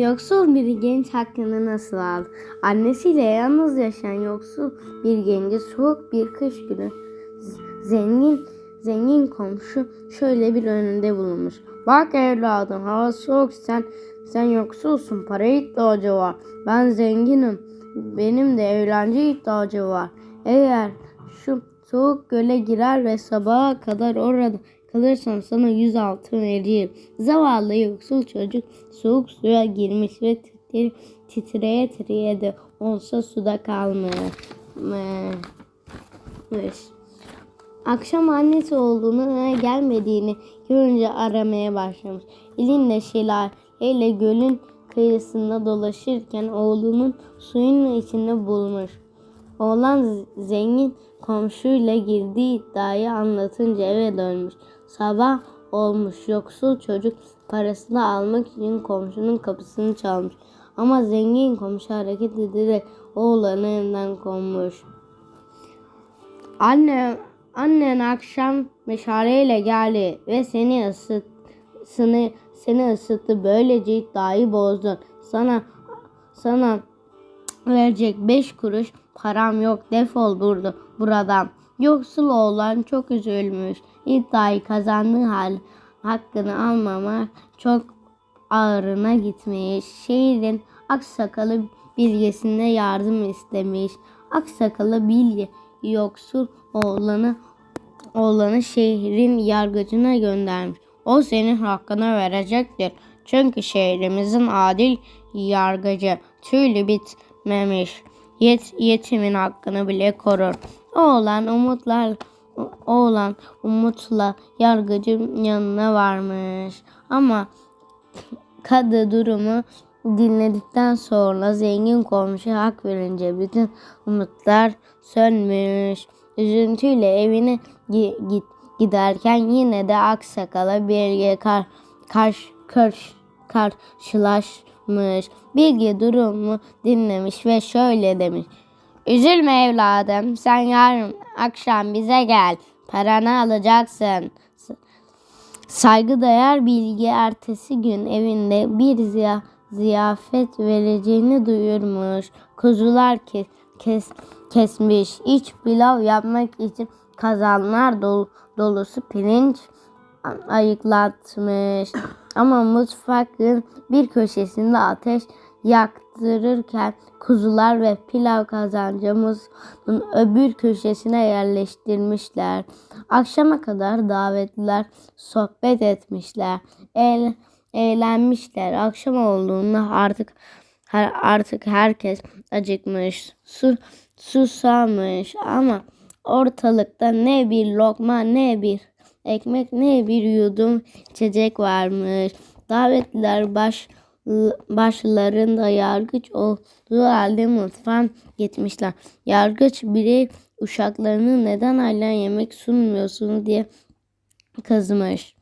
Yoksul bir genç hakkını nasıl aldı? Annesiyle yalnız yaşayan yoksul bir genci soğuk bir kış günü zengin zengin komşu şöyle bir önünde bulunmuş. Bak evladım hava soğuk sen sen yoksulsun para ihtiyacı var. Ben zenginim. Benim de eğlence ihtiyacı var. Eğer şu soğuk göle girer ve sabaha kadar orada kalırsan sana yüz altın veririm. Zavallı yoksul çocuk soğuk suya girmiş ve titre, titreye titreye de olsa suda kalmış. Akşam annesi olduğunu gelmediğini görünce aramaya başlamış. Elinde şelaleyle gölün kıyısında dolaşırken oğlunun suyun içinde bulmuş. Oğlan zengin komşuyla girdiği iddiayı anlatınca eve dönmüş. Sabah olmuş yoksul çocuk parasını almak için komşunun kapısını çalmış. Ama zengin komşu hareket ederek oğlanı evden kovmuş. Anne, annen akşam meşaleyle geldi ve seni ısıt, seni, seni ısıttı. Böylece iddiayı bozdun. Sana sana verecek beş kuruş param yok. Defol burada, buradan. Yoksul oğlan çok üzülmüş. İddiayı kazandığı hal hakkını almamak çok ağrına gitmiş. Şehrin aksakalı bilgesinde yardım istemiş. Aksakalı bilge yoksul oğlanı oğlanı şehrin yargıcına göndermiş. O senin hakkını verecektir. Çünkü şehrimizin adil yargıcı tüylü bitmemiş. Yet, yetimin hakkını bile korur. Oğlan umutlar oğlan umutla yargıcın yanına varmış. Ama Kadı durumu dinledikten sonra zengin komşu hak verince bütün umutlar sönmüş. Üzüntüyle evine gi- git giderken yine de aksakala Bilge kar, karş, karş, karşılaşmış. Bilge durumu dinlemiş ve şöyle demiş. Üzülme evladım sen yarın akşam bize gel. Paranı alacaksın. Saygıdeğer bilgi ertesi gün evinde bir ziya, ziyafet vereceğini duyurmuş. Kuzular kes, kes, kesmiş. İç pilav yapmak için kazanlar dolu, dolusu pirinç ayıklatmış. Ama mutfakın bir köşesinde ateş yaktırırken kuzular ve pilav kazancımızın öbür köşesine yerleştirmişler. Akşama kadar davetliler sohbet etmişler. El, eğlenmişler. Akşam olduğunda artık her, artık herkes acıkmış. Su susamış ama ortalıkta ne bir lokma ne bir ekmek ne bir yudum içecek varmış. Davetliler baş başlarında yargıç olduğu halde mutfağa gitmişler. Yargıç biri uşaklarını neden hala yemek sunmuyorsunuz diye kızmış.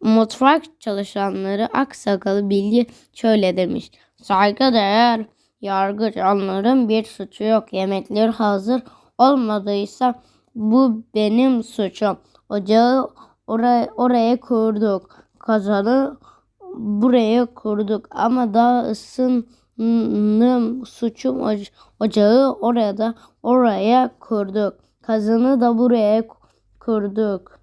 Mutfak çalışanları aksakalı bilgi şöyle demiş. Saygıdeğer yargıç onların bir suçu yok. Yemekler hazır olmadıysa bu benim suçum. Ocağı oraya, oraya kurduk. Kazanı buraya kurduk ama daha ısınım suçum oca- ocağı orada oraya kurduk. Kazanı da buraya kurduk.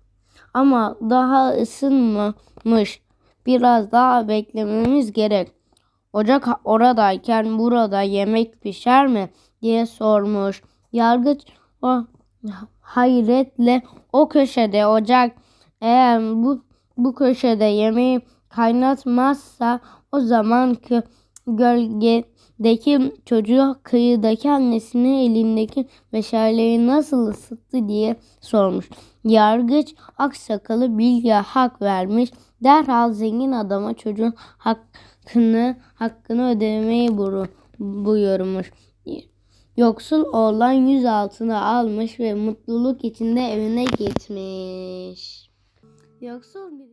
Ama daha ısınmamış. Biraz daha beklememiz gerek. Ocak oradayken burada yemek pişer mi diye sormuş. Yargıç o hayretle o köşede ocak eğer bu bu köşede yemeği kaynatmazsa o zaman ki gölgedeki çocuğu kıyıdaki annesinin elindeki meşaleyi nasıl ısıttı diye sormuş. Yargıç aksakalı bilgiye hak vermiş. Derhal zengin adama çocuğun hakkını hakkını ödemeyi buyurmuş. Yoksul oğlan yüz altına almış ve mutluluk içinde evine gitmiş. Yoksul bir